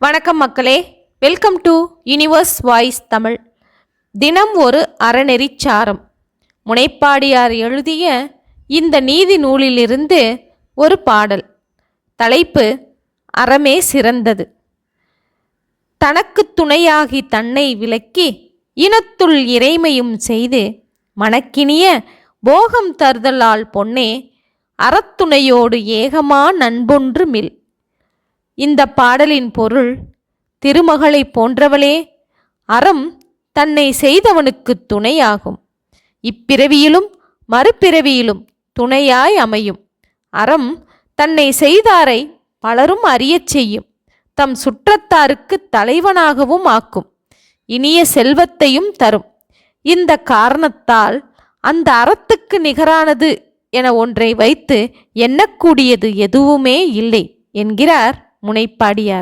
வணக்கம் மக்களே. Welcome to universe voice Tamil தினம் ஒரு அறநெறிச்சாரம் முனைப்பாடியார் எழுதிய இந்த நீதி நூலிலிருந்து ஒரு பாடல். தலைப்பு அறமே சிறந்தது தனக்கு துணையாகி தன்னை விலக்கி இனத்துள் இறைமையும் செய்து மணக்கினிய போகம் தருதலால் பொன்னே அறத்துணையோடு ஏகமா நண்பொன்று மில். இந்த பாடலின் பொருள் திருமகளை போன்றவளே அறம் தன்னை செய்தவனுக்கு துணையாகும். இப்பிறவியிலும் மறுபிறவியிலும் துணையாய் அமையும். அறம் தன்னை செய்தாரை பலரும் அறியச் செய்யும். தம் சுற்றத்தாருக்கு தலைவனாகவும் ஆக்கும். இனிய செல்வத்தையும் தரும். இந்த காரணத்தால் அந்த அறத்துக்கு நிகரானது என ஒன்றை வைத்து எண்ணக்கூடியது எதுவுமே இல்லை என்கிறார் முனைப்பாடியார்.